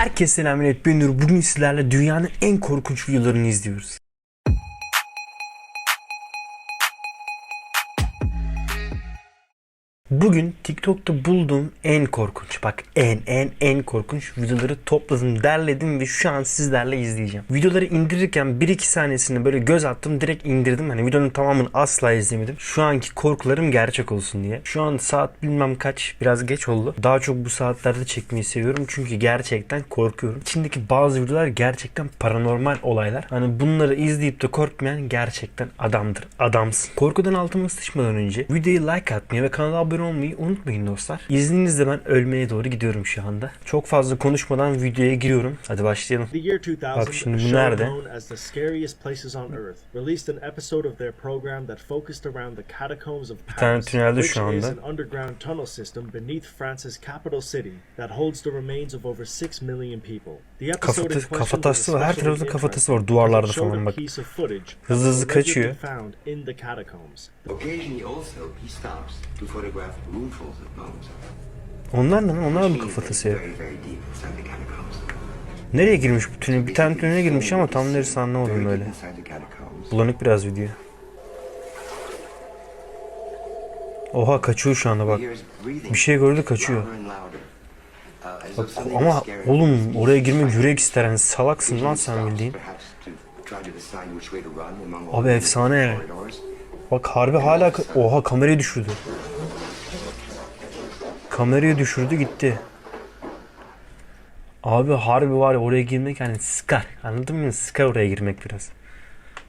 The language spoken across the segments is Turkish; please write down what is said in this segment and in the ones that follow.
Herkese selam millet ben Nur. Bugün sizlerle dünyanın en korkunç videolarını izliyoruz. Bugün TikTok'ta bulduğum en korkunç bak en en en korkunç videoları topladım derledim ve şu an sizlerle izleyeceğim. Videoları indirirken 1-2 saniyesini böyle göz attım direkt indirdim. Hani videonun tamamını asla izlemedim. Şu anki korkularım gerçek olsun diye. Şu an saat bilmem kaç biraz geç oldu. Daha çok bu saatlerde çekmeyi seviyorum çünkü gerçekten korkuyorum. İçindeki bazı videolar gerçekten paranormal olaylar. Hani bunları izleyip de korkmayan gerçekten adamdır. Adamsın. Korkudan altıma sıçmadan önce videoyu like atmayı ve kanala abone olmayı unutmayın dostlar. İzninizle ben ölmeye doğru gidiyorum şu anda. Çok fazla konuşmadan videoya giriyorum. Hadi başlayalım. The year 2000, Bak şimdi bu nerede? known as the scariest places on Earth released an episode of their program that focused around the catacombs of tane Paris, tünelde which şu anda. is an underground tunnel system beneath France's capital city that holds the remains of over 6 million people. The episode in Kafata- question kafatası was var. Her tarafta kafatası var, duvarlarda falan bak. Hızlı hızlı kaçıyor. Occasionally also he stops to photograph. Onlar ne? Onlar mı kafatası ya? Nereye girmiş bu tünel? Bir tane tünele girmiş ama tam neresi anlamadım böyle. Bulanık biraz video. Oha kaçıyor şu anda bak. Bir şey gördü kaçıyor. something Ama oğlum oraya girmek yürek ister. Yani salaksın lan sen bildiğin. Abi efsane. Bak harbi hala... Oha kamerayı düşürdü. Kamerayı düşürdü gitti. Abi harbi var ya oraya girmek yani sıkar. Anladın mı? Sıkar oraya girmek biraz.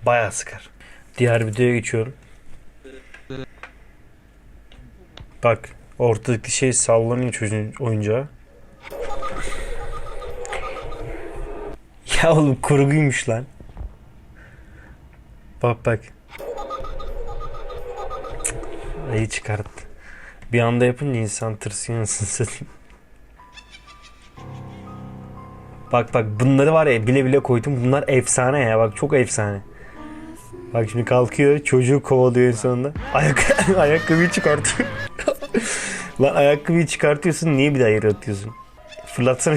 Bayağı sıkar. Diğer videoya geçiyorum. Bak ortadaki şey sallanıyor çocuğun oyuncağı. Ya oğlum kurguymuş lan. Bak bak. İyi çıkarttı. Bir anda yapınca insan tırsıyor satayım. Bak bak bunları var ya bile bile koydum. Bunlar efsane ya bak çok efsane. Bak şimdi kalkıyor çocuğu kovalıyor sonunda. Ayak ayakkabıyı çıkartıyor. Lan ayakkabıyı çıkartıyorsun niye bir daha yere atıyorsun? Fırlatsana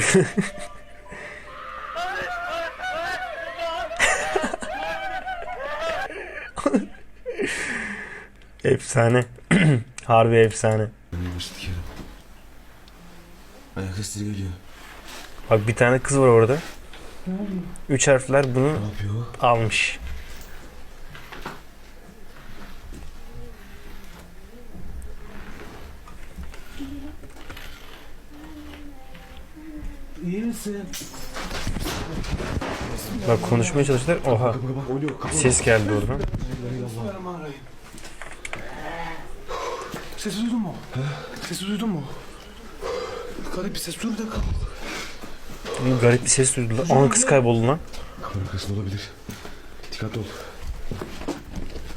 efsane. Harbi efsane. Ayak sesleri geliyor. Bak bir tane kız var orada. Üç harfler bunu Ne yapıyor almış. İyi misin? Bak konuşmaya çalıştılar. Oha. Kapı Ses geldi oradan. Sesi duydun mu? Sesi duydun mu? Garip bir ses dur bir dakika. Bir Garip bir ses duydular. Aa kız kayboldu lan. Kamera arkasında olabilir. Dikkatli ol.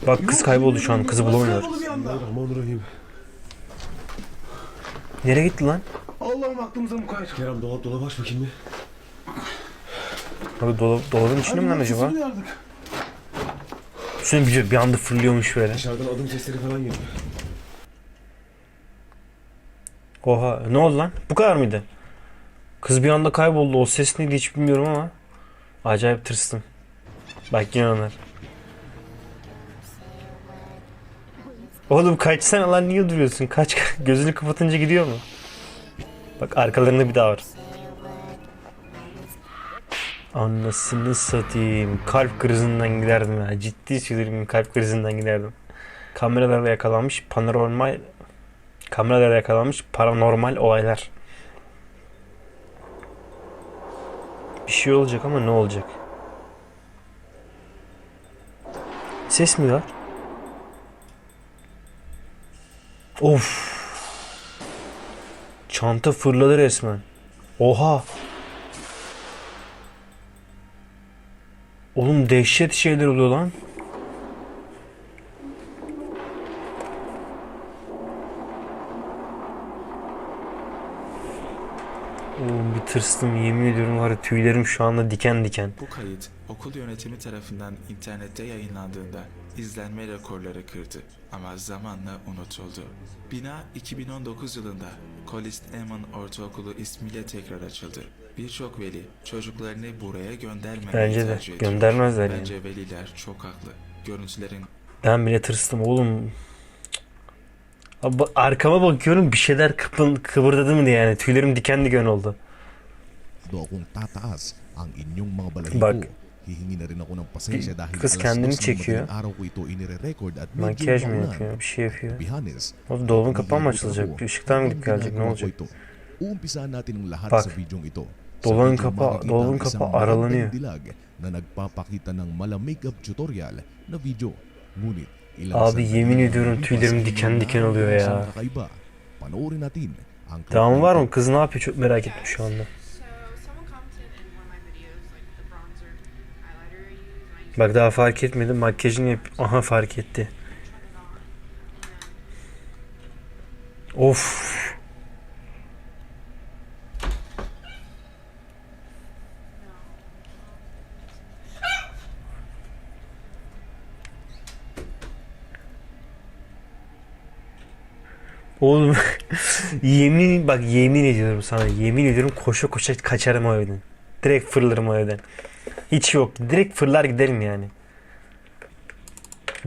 Bak kız kayboldu şu an. Kızı bulamıyorlar. Bismillahirrahmanirrahim. Nereye gitti lan? Allah'ım aklımıza mukayyet. Kerem dolap dolap aç bakayım bir. Abi dolap, dolabın içinde mi lan acaba? Şuna bir, bir anda fırlıyormuş böyle. Dışarıdan adım sesleri falan geliyor. Oha ne oldu lan? Bu kadar mıydı? Kız bir anda kayboldu. O ses neydi hiç bilmiyorum ama. Acayip tırstım. Bak yine onlar. Oğlum kaçsana lan niye duruyorsun? Kaç gözünü kapatınca gidiyor mu? Bak arkalarında bir daha var. Anasını satayım. Kalp krizinden giderdim ya. Ciddi söylüyorum kalp krizinden giderdim. Kameralarda yakalanmış paranormal kameralarda yakalanmış paranormal olaylar. Bir şey olacak ama ne olacak? Ses mi var? Of. Çanta fırladı resmen. Oha. Oğlum dehşet şeyler oluyor lan. Tırstım yemin ediyorum var ya tüylerim şu anda diken diken. Bu kayıt okul yönetimi tarafından internette yayınlandığında izlenme rekorları kırdı ama zamanla unutuldu. Bina 2019 yılında Colist Eamon Ortaokulu ismiyle tekrar açıldı. Birçok veli çocuklarını buraya göndermemeyi Bence de. tercih ediyor. Göndermezler yani. Bence veliler çok haklı. Görüntülerin Ben bile tırstım oğlum. Abi arkama bakıyorum bir şeyler kıpın, kıvırdadı mı diye yani tüylerim diken diken oldu. Do akong tataas ang inyong mga balahibo. Bak. Hihingi na rin ako ng pasensya dahil kız kendini dos ng çekiyor. madaling araw ko ito inire-record at medyo Makyaj mı maulan. yapıyor bir şey yapıyor. Bihanes, O dolabın kapağı mı açılacak? mı gidip gelecek ne olacak? ito, Uumpisahan natin ang lahat Bak. sa videong ito. Dolabın kapağı- makikita dolabın isang kapağı aralanıyor. dilag na nagpapakita ng mala makeup tutorial na video. Ngunit ilang Abi sandali yemin ediyorum lumipas tüylerim diken diken oluyor ya. isang kakaiba. Panoorin natin ang Devamı var mı? Kız ne yapıyor çok merak ettim şu anda. Bak daha fark etmedim makyajını yap. Aha fark etti. Of. Oğlum yemin bak yemin ediyorum sana yemin ediyorum koşa koşa kaçarım o evden. Direkt fırlarım o evden. Hiç yok. Direkt fırlar giderim yani.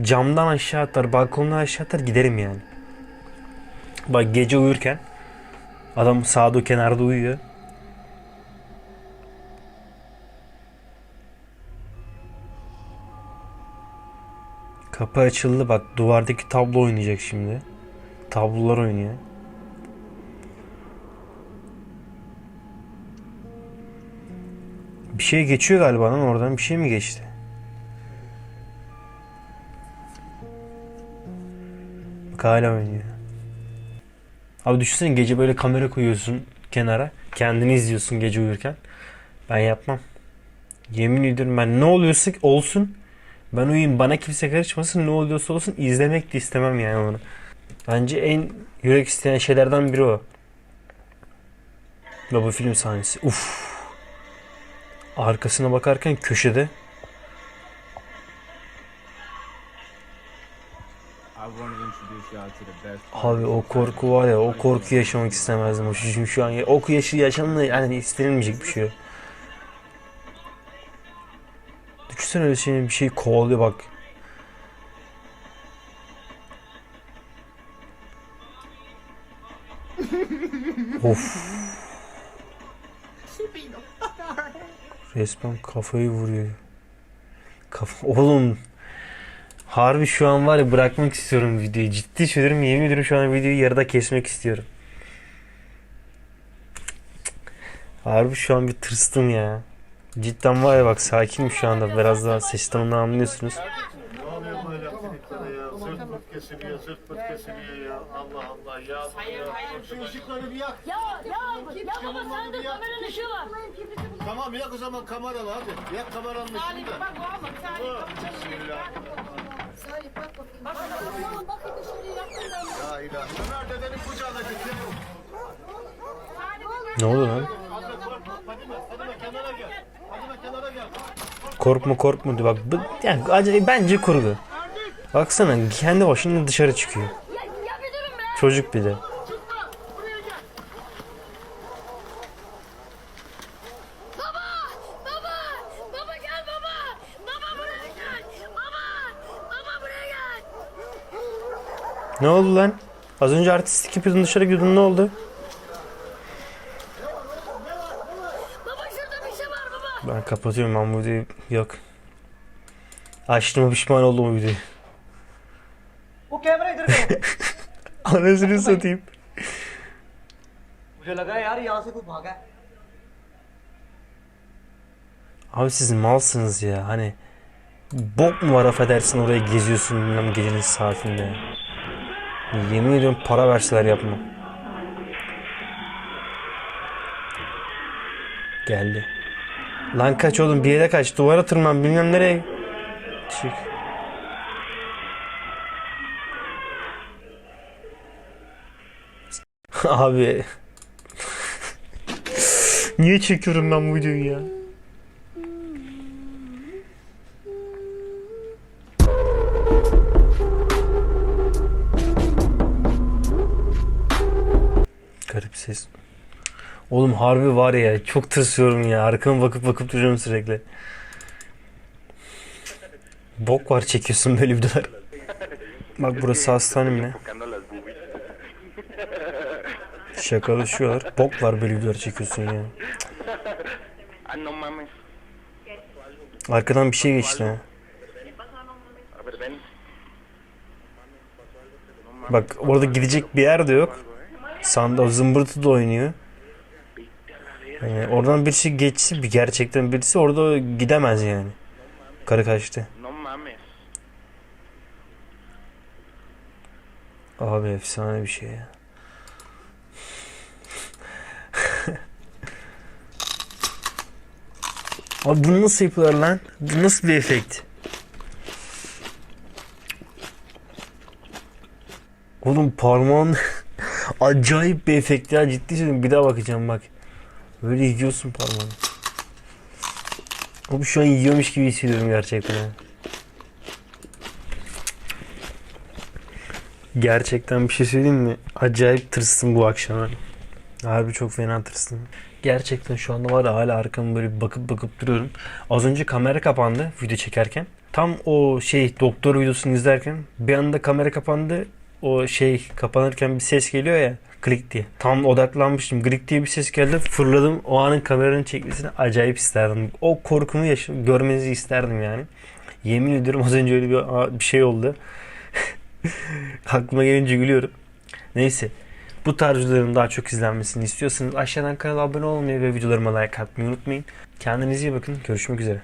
Camdan aşağı atar, balkondan aşağı atar giderim yani. Bak gece uyurken adam sağda kenarda uyuyor. Kapı açıldı bak duvardaki tablo oynayacak şimdi. Tablolar oynuyor. Bir şey geçiyor galiba lan oradan bir şey mi geçti? Bak hala oynuyor. Abi düşünsene gece böyle kamera koyuyorsun kenara. Kendini izliyorsun gece uyurken. Ben yapmam. Yemin ediyorum ben ne oluyorsa olsun. Ben uyuyayım bana kimse karışmasın ne oluyorsa olsun izlemek de istemem yani onu. Bence en yürek isteyen şeylerden biri o. Bu film sahnesi. Uf. Arkasına bakarken köşede Abi o korku var ya o korku yaşamak istemezdim. Çünkü şu an o yaşı yaşamda yani istenilmeyecek bir şey. Düşünsene öyle şeyin bir şey kovalıyor bak. of. Resmen kafayı vuruyor. Kafa... Oğlum Harbi şu an var ya bırakmak istiyorum videoyu. Ciddi söylüyorum yemin ediyorum şu an videoyu yarıda kesmek istiyorum. Harbi şu an bir tırstım ya. Cidden var ya bak sakinim şu anda. Biraz daha ses tonundan anlıyorsunuz. Klipleri ya? Zırt pırt kesiliyor, zırt pırt kesiliyor ya. Allah Allah ya. Hayır, hayır. Şu ışıkları bir yak. Ya ya ya baba sen de kameranın ışığı var. Tamam yak o zaman kameralı hadi. Yak kameranın ışığını da. bak o ama Salih kapı çalışıyor. Salih bak bakayım. Bak bak yaktım ben. Ya ilah. Ömer dedenin kucağına getir. Ne oldu lan? Hadi korkma. Fadime, Fadime kenara gel. Fadime kenara gel. Korkma diyor. Bak yani acayip bence kurgu. Baksana kendi başına dışarı çıkıyor. Çocuk bir de. Baba baba baba gel baba. Baba buraya gel. Baba baba buraya gel. Ne oldu lan? Az önce artistik yapıyordun dışarı gidiyordun ne oldu? Şey. Ben kapatıyorum ben bu videoyu. Yok. Açtığıma pişman oldum o videoyu. Anasını satayım. मुझे लगा यार यहाँ से कोई भागा है Abi siz malsınız ya. Hani bok mu var affedersin oraya geziyorsun bilmem gecenin saatinde. Yemin ediyorum para verseler yapma. Geldi. Lan kaç oğlum bir yere kaç. Duvara tırman bilmem nereye. Çık. Abi. Niye çekiyorum ben bu videoyu ya? Garip ses. Oğlum harbi var ya çok tırsıyorum ya. Arkama bakıp bakıp duruyorum sürekli. Bok var çekiyorsun böyle videolar. Bak burası hastane mi ne? Şakalaşıyorlar. Bok var böyle videolar çekiyorsun ya. Arkadan bir şey geçti ha. Bak orada gidecek bir yer de yok. Sanda zımbırtı da oynuyor. Yani oradan birisi geçse bir gerçekten birisi orada gidemez yani. Karı kaçtı. Abi efsane bir şey ya. Abi bunu nasıl yapıyorlar lan? Bu nasıl bir efekt? Oğlum parmağın acayip bir efekt ya ciddi söylüyorum bir daha bakacağım bak. Böyle yiyorsun parmağını. Oğlum şu an yiyormuş gibi hissediyorum gerçekten. Gerçekten bir şey söyleyeyim mi? Acayip tırstım bu akşam. ha. Harbi çok fena tırstım. Gerçekten şu anda var ya hala arkamı böyle bakıp bakıp duruyorum. Az önce kamera kapandı video çekerken. Tam o şey doktor videosunu izlerken bir anda kamera kapandı. O şey kapanırken bir ses geliyor ya klik diye. Tam odaklanmıştım. Klik diye bir ses geldi. Fırladım. O anın kameranın çekmesini acayip isterdim. O korkumu yaşam görmenizi isterdim yani. Yemin ediyorum az önce öyle bir, bir şey oldu. Aklıma gelince gülüyorum. Neyse. Bu tarz videoların daha çok izlenmesini istiyorsanız aşağıdan kanala abone olmayı ve videolarıma like atmayı unutmayın. Kendinize iyi bakın. Görüşmek üzere.